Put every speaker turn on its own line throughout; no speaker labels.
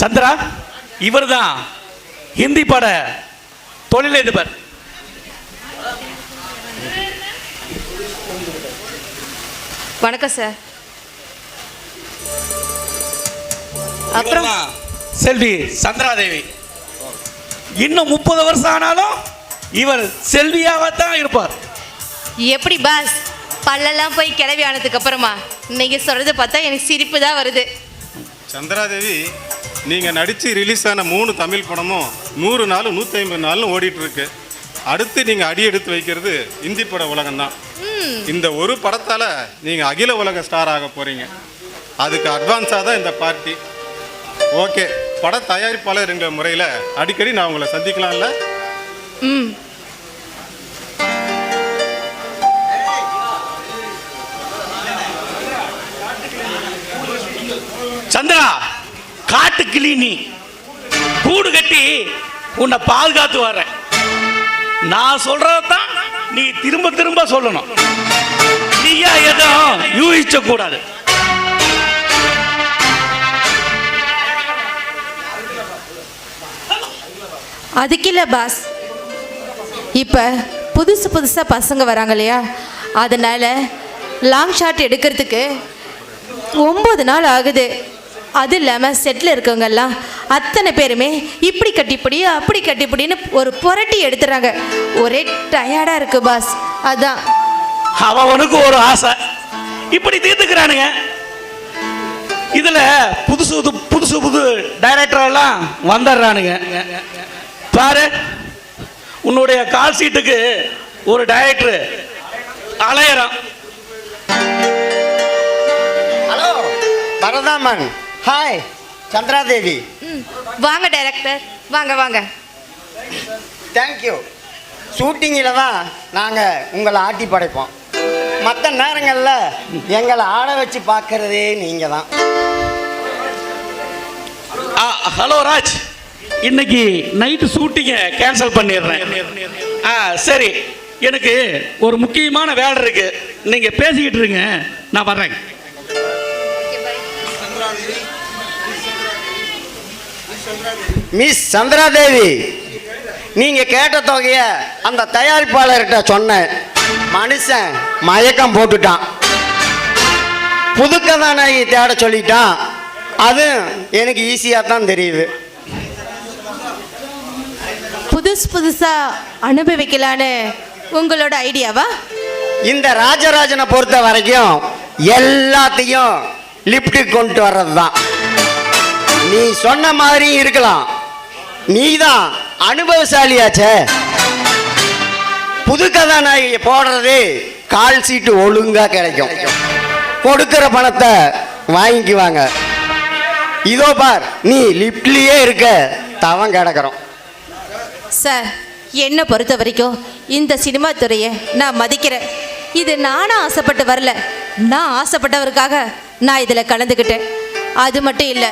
சந்திரா இவர்தான் ஹிந்தி பட தொழிலதிபர்.
வணக்கம் சார். அப்புறம்?
செல்வி சந்திராதேவி. இன்னும் முப்பது வருஷம் ஆனாலும் இவர் செல்வியாகத்தான் இருப்பார்.
எப்படி பாஸ்? பல்லெல்லாம் போய் கிளவி ஆனதுக்கு அப்புறமா நீங்க சொல்றது பார்த்தா எனக்கு சிரிப்பு தான் வருது.
சந்திராதேவி நீங்கள் நடித்து ரிலீஸ் ஆன மூணு தமிழ் படமும் நூறு நாள் நூற்றி ஐம்பது நாளும் ஓடிட்டு இருக்கு அடுத்து நீங்கள் அடி எடுத்து வைக்கிறது இந்தி பட உலகம்தான் இந்த ஒரு படத்தால் நீங்கள் அகில உலக ஸ்டார் ஆக போகிறீங்க அதுக்கு அட்வான்ஸாக தான் இந்த பார்ட்டி ஓகே பட தயாரிப்பாளர் என்ற முறையில் அடிக்கடி நான் உங்களை சந்திக்கலாம்ல?
ம்.
சந்திரா காட்டுக்கிளி நீ. கூடு கட்டி உன்னை பாதுகாத்து வர நான் சொல்றதான் நீ திரும்ப திரும்ப சொல்லணும். நீயா எதுவும் யூகிச்ச கூடாது
அதுக்கு இல்லை பாஸ். இப்போ புதுசு புதுசாக பசங்க வராங்க இல்லையா? அதனால் லாங் ஷாட் எடுக்கிறதுக்கு ஒம்பது நாள் ஆகுது. அது இல்லாமல் செட்டில் இருக்கவங்கெல்லாம் அத்தனை பேருமே இப்படி கட்டிப்படி அப்படி கட்டிப்படின்னு ஒரு புரட்டி எடுத்துறாங்க. ஒரே டயர்டாக இருக்கு பாஸ் அதான்.
அவனுக்கு ஒரு ஆசை. இப்படி தீர்த்துக்கிறானுங்க. இதில் புதுசு புது புதுசு புது டைரக்டரெல்லாம் வந்துடுறானுங்க. பாரு உன்னுடைய கால் சீட்டுக்கு ஒரு டைரக்டர் அலையறான்.
பரதாமன் ஹாய் சந்திராதேவி
வாங்க டைரக்டர் வாங்க வாங்க.
தேங்க்யூ ஷூட்டிங்கில் தான் நாங்கள் உங்களை ஆட்டி படைப்போம். மற்ற நேரங்களில் எங்களை ஆட வச்சு பார்க்கறதே நீங்கள் தான்.
ஆ, ஹலோ ராஜ். இன்னைக்கு நைட்டு ஷூட்டிங்கை கேன்சல் பண்ணிடுறேன். ஆ சரி. எனக்கு ஒரு முக்கியமான வேலை இருக்கு. நீங்க பேசிக்கிட்டு இருங்க. நான் வர்றேன்.
மிஸ் சந்திராதேவி நீங்கள் கேட்ட தொகையை அந்த தயாரிப்பாளர்கிட்ட சொன்னேன். மனுஷன் மயக்கம் போட்டுட்டான். புது கதாநாயகி தேட சொல்லிட்டான். அது எனக்கு ஈஸியாக தான் தெரியுது.
புதுசு புதுசாக அனுபவிக்கலான்னு உங்களோட ஐடியாவா?
இந்த ராஜராஜனை பொறுத்த வரைக்கும் எல்லாத்தையும் லிப்டுக்கு கொண்டு வர்றது தான் நீ சொன்ன மாதிரி இருக்கலாம். நீ தான் அனுபவசாலியாச்சே. புது கதாநாயகியை போடுறது கால் சீட்டு ஒழுங்காக கிடைக்கும். கொடுக்கிற பணத்தை வாங்கிக்குவாங்க. இதோ பார் நீ லிப்ட்லேயே இருக்க தவம் கிடக்குறோம்.
சார் என்னை பொறுத்த வரைக்கும் இந்த சினிமா துறையை நான் மதிக்கிறேன். இது நானும் ஆசைப்பட்டு வரல. நான் ஆசைப்பட்டவருக்காக நான் இதில் கலந்துக்கிட்டேன். அது மட்டும் இல்லை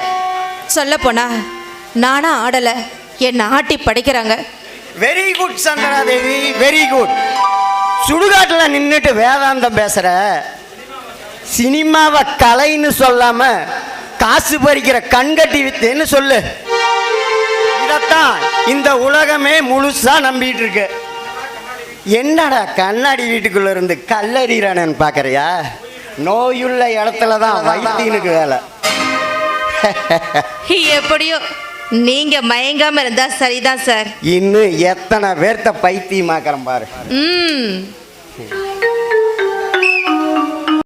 சொல்லப்போனா நானா ஆடலை. என்னை ஆட்டி படைக்கிறாங்க.
Very good Chandradevi very good சுடுகாட்டில் நின்றுட்டு வேதாந்தம் பேசுகிற சினிமாவை கலைன்னு சொல்லாம காசு பறிக்கிற கண்கட்டி வித்துன்னு சொல்லு. இதைத்தான் இந்த உலகமே முழுசா நம்பிட்டு இருக்கு. என்னடா கண்ணாடி வீட்டுக்குள்ள இருந்து கல்லறிறானு பார்க்கறியா நோயுள்ள இடத்துல தான் வைத்தியனுக்கு வேலை.
எப்படியோ நீங்க மயங்காம இருந்தா சரிதான் சார்
இன்னும் எத்தனை பேர்த்த பைத்தியமாக்கிறேன் பாரு.
ம்.